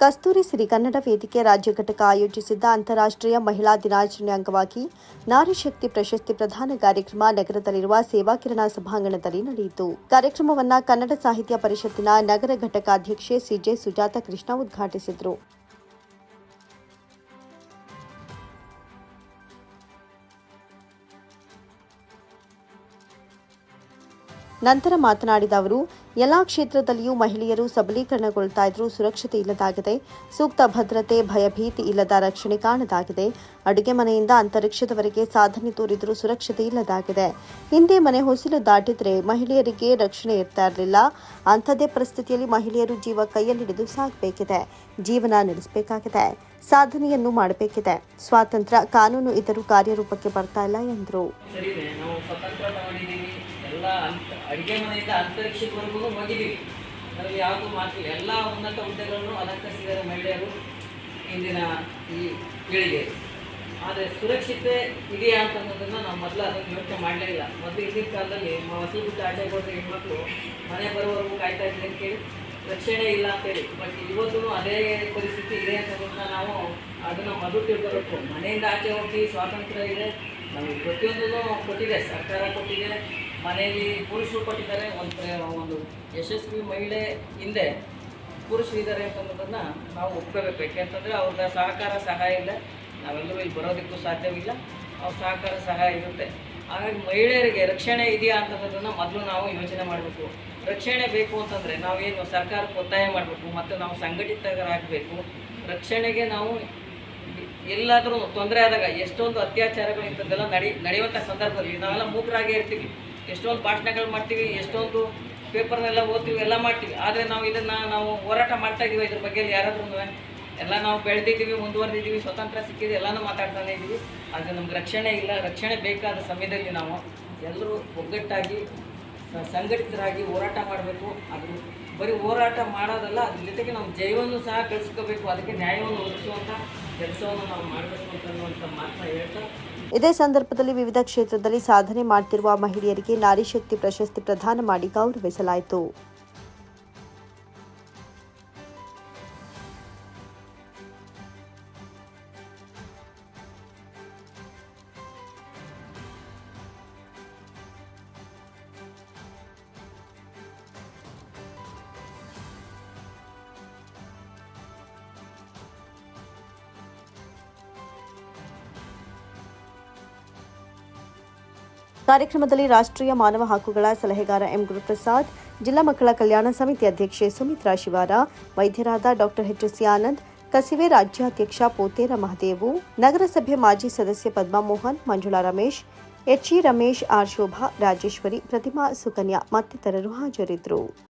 ಕಸ್ತೂರಿ ಸಿರಿ ಕನ್ನಡ ವೇದಿಕೆ ರಾಜ್ಯ ಘಟಕ ಆಯೋಜಿಸಿದ್ದ ಅಂತಾರಾಷ್ಟ್ರೀಯ ಮಹಿಳಾ ದಿನಾಚರಣೆ ಅಂಗವಾಗಿ ನಾರಿಶಕ್ತಿ ಪ್ರಶಸ್ತಿ ಪ್ರದಾನ ಕಾರ್ಯಕ್ರಮ ನಗರದಲ್ಲಿರುವ ಸೇವಾ ಕಿರಣ ಸಭಾಂಗಣದಲ್ಲಿ ನಡೆಯಿತು. ಕಾರ್ಯಕ್ರಮವನ್ನು ಕನ್ನಡ ಸಾಹಿತ್ಯ ಪರಿಷತ್ತಿನ ನಗರ ಘಟಕ ಅಧ್ಯಕ್ಷೆ ಸಿಜೆ ಸುಜಾತ ಕೃಷ್ಣ ಉದ್ಘಾಟಿಸಿದರು. ನಂತರ ಮಾತನಾಡಿದ ಅವರು, ಎಲ್ಲಾ ಕ್ಷೇತ್ರದಲ್ಲಿಯೂ ಮಹಿಳೆಯರು ಸಬಲೀಕರಣಗೊಳ್ತಾ ಇದ್ರೂ ಸುರಕ್ಷತೆ ಇಲ್ಲದಾಗಿದೆ. ಸೂಕ್ತ ಭದ್ರತೆ, ಭಯಭೀತಿ ಇಲ್ಲದ ರಕ್ಷಣೆ ಕಾಣದಾಗಿದೆ. ಅಡುಗೆ ಮನೆಯಿಂದ ಅಂತರಿಕ್ಷದವರೆಗೆ ಸಾಧನೆ ತೋರಿದರೂ ಸುರಕ್ಷತೆ ಇಲ್ಲದಾಗಿದೆ. ಹಿಂದೆ ಮನೆ ಹೊಸಿಲು ದಾಟಿದ್ರೆ ಮಹಿಳೆಯರಿಗೆ ರಕ್ಷಣೆ ಇರ್ತಾ ಇರಲಿಲ್ಲ. ಅಂಥದ್ದೇ ಪರಿಸ್ಥಿತಿಯಲ್ಲಿ ಮಹಿಳೆಯರು ಜೀವ ಕೈಯಲ್ಲಿಡಿದು ಸಾಗಬೇಕಿದೆ ಜೀವನ ನಡೆಸಬೇಕಾಗಿದೆ. ಸಾಧನೆಯನ್ನು ಮಾಡಬೇಕಿದೆ. ಸ್ವಾತಂತ್ರ್ಯ, ಕಾನೂನು ಇದ್ದರೂ ಕಾರ್ಯರೂಪಕ್ಕೆ ಬರ್ತಾ ಇಲ್ಲ ಎಂದರು. ಎಲ್ಲ ಅಂತ, ಅಡುಗೆ ಮನೆಯಿಂದ ಅಂತರಿಕ್ಷದವರೆಗೂ ಹೋಗಿದ್ದೀವಿ. ಅದರಲ್ಲಿ ಯಾವುದೂ ಮಾತಿಲ್ಲ ಎಲ್ಲ ಉನ್ನತ ಹುದ್ದೆಗಳನ್ನು ಅಲಂಕರಿಸಿದ್ದಾರೆ ಮಹಿಳೆಯರು ಇಂದಿನ ಈ ಪೀಳಿಗೆ. ಆದರೆ ಸುರಕ್ಷತೆ ಇದೆಯಾ ಅಂತನ್ನೋದನ್ನು ನಾವು ಮೊದಲು ಅದನ್ನು ಯೋಚನೆ ಮಾಡಲೇ ಇಲ್ಲ ಮೊದಲು ಹಿಂದಿನ ಕಾಲದಲ್ಲಿ ಹಸಿ ಬಿಟ್ಟು ಆಚೆ ಹೋದ್ರೆ ಹೆಣ್ಮಕ್ಳು ಮನೆ ಬರೋವರೆಗೂ ಕಾಯ್ತಾ ಇದ್ವಿ ಅಂತೇಳಿ ರಕ್ಷಣೆ ಇಲ್ಲ ಅಂತೇಳಿ ಬಟ್ ಇವತ್ತು ಅದೇ ಪರಿಸ್ಥಿತಿ ಇದೆ ಅಂತ ನಾವು ಅದನ್ನು ಮೊದಲು ತಿಳ್ಕೊಬೇಕು. ಮನೆಯಿಂದ ಆಚೆ ಹೋಗಿ ಸ್ವಾತಂತ್ರ್ಯ ಇದೆ. ನಮಗೆ ಪ್ರತಿಯೊಂದನ್ನು ಕೊಟ್ಟಿದೆ, ಸರ್ಕಾರ ಕೊಟ್ಟಿದೆ. ಮನೆಯಲ್ಲಿ ಪುರುಷರು ಕೊಟ್ಟಿದ್ದಾರೆ. ಒಂದು ಒಂದು ಯಶಸ್ವಿ ಮಹಿಳೆ ಹಿಂದೆ ಪುರುಷರು ಇದ್ದಾರೆ ಅಂತನ್ನೋದನ್ನು ನಾವು ಒಪ್ಕೋಬೇಕು. ಯಾಕೆಂತಂದರೆ ಅವ್ರ ಸಹಕಾರ, ಸಹಾಯ ಇಲ್ಲ. ನಾವೆಲ್ಲರೂ ಇಲ್ಲಿ ಬರೋದಕ್ಕೂ ಸಾಧ್ಯವಿಲ್ಲ. ಅವ್ರ ಸಹಕಾರ, ಸಹಾಯ ಇರುತ್ತೆ. ಹಾಗಾಗಿ ಮಹಿಳೆಯರಿಗೆ ರಕ್ಷಣೆ ಇದೆಯಾ ಅಂತನ್ನೋದನ್ನು ಮೊದಲು ನಾವು ಯೋಚನೆ ಮಾಡಬೇಕು. ರಕ್ಷಣೆ ಬೇಕು ಅಂತಂದರೆ ನಾವೇನು ಸರ್ಕಾರಕ್ಕೆ ಒತ್ತಾಯ ಮಾಡಬೇಕು, ಮತ್ತು ನಾವು ಸಂಘಟಿತರಾಗಬೇಕು. ರಕ್ಷಣೆಗೆ ನಾವು ಎಲ್ಲಾದರೂ ತೊಂದರೆ ಆದಾಗ ಎಷ್ಟೊಂದು ಅತ್ಯಾಚಾರಗಳು ಇಂಥದ್ದೆಲ್ಲ ನಡಿ, ನಡೆಯುವಂಥ ಸಂದರ್ಭದಲ್ಲಿ ನಾವೆಲ್ಲ ಮೂಕರಾಗೇ ಇರ್ತೀವಿ. ಎಷ್ಟೊಂದು ಭಾಷಣಗಳು ಮಾಡ್ತೀವಿ, ಎಷ್ಟೊಂದು ಪೇಪರ್ನೆಲ್ಲ ಓದ್ತೀವಿ, ಎಲ್ಲ ಮಾಡ್ತೀವಿ. ಆದರೆ ನಾವು ಇದನ್ನು ನಾವು ಹೋರಾಟ ಮಾಡ್ತಾ ಇದ್ದೀವಿ ಇದ್ರ ಬಗ್ಗೆ ಯಾರಾದ್ರೂ ಎಲ್ಲ ನಾವು ಬೆಳೆದಿದ್ದೀವಿ, ಮುಂದುವರೆದಿದ್ದೀವಿ, ಸ್ವತಂತ್ರ ಸಿಕ್ಕಿದೆ, ಎಲ್ಲನೂ ಮಾತಾಡ್ತಾನೆ ಇದ್ದೀವಿ ಆದರೆ ನಮ್ಗೆ ರಕ್ಷಣೆ ಇಲ್ಲ, ರಕ್ಷಣೆ ಬೇಕಾದ ಸಮಯದಲ್ಲಿ ನಾವು ಎಲ್ಲರೂ ಒಗ್ಗಟ್ಟಾಗಿ ಸಂಘಟಿತರಾಗಿ ಹೋರಾಟ ಮಾಡಬೇಕು. ಅದು ಬರೀ ಹೋರಾಟ ಮಾಡೋದಲ್ಲ, ಅದ್ರ ಜೊತೆಗೆ ನಾವು ಜೈವನ್ನು ಸಹ ಕಳಿಸ್ಕೋಬೇಕು ಅದಕ್ಕೆ ನ್ಯಾಯವನ್ನು ಒದಗಿಸುವಂಥ ಇದೇ ಸಂದರ್ಭದಲ್ಲಿ ವಿವಿಧ ಕ್ಷೇತ್ರದಲ್ಲಿ ಸಾಧನೆ ಮಾಡುತ್ತಿರುವ ಮಹಿಳೆಯರಿಗೆ ನಾರಿ ಶಕ್ತಿ ಪ್ರಶಸ್ತಿ ಪ್ರದಾನ ಮಾಡಿ ಗೌರವಿಸಲಾಯಿತು. ಕಾರ್ಯಕ್ರಮದಲ್ಲಿ ರಾಷ್ಟ್ರೀಯ ಮಾನವ ಹಕ್ಕುಗಳ ಸಲಹೆಗಾರ ಎಂ ಗುರುಪ್ರಸಾದ್, ಜಿಲ್ಲಾ ಮಕ್ಕಳ ಕಲ್ಯಾಣ ಸಮಿತಿ ಅಧ್ಯಕ್ಷೆ ಸುಮಿತ್ರಾ ಶಿವಾರ, ವೈದ್ಯರಾದ ಡಾಕ್ಟರ್ ಎಚ್ ಎಸ್ ಆನಂದ್, ಕಸಿವೆ ರಾಜ್ಯಾಧ್ಯಕ್ಷ ಪೋತೇರ ಮಹದೇವು, ನಗರಸಭೆ ಮಾಜಿ ಸದಸ್ಯ Padma Mohan, Manjula Ramesh H E Ramesh, R Shobha, Rajeshwari, Pratima Sukanya ಮತ್ತಿತರರು ಹಾಜರಿದ್ದರು.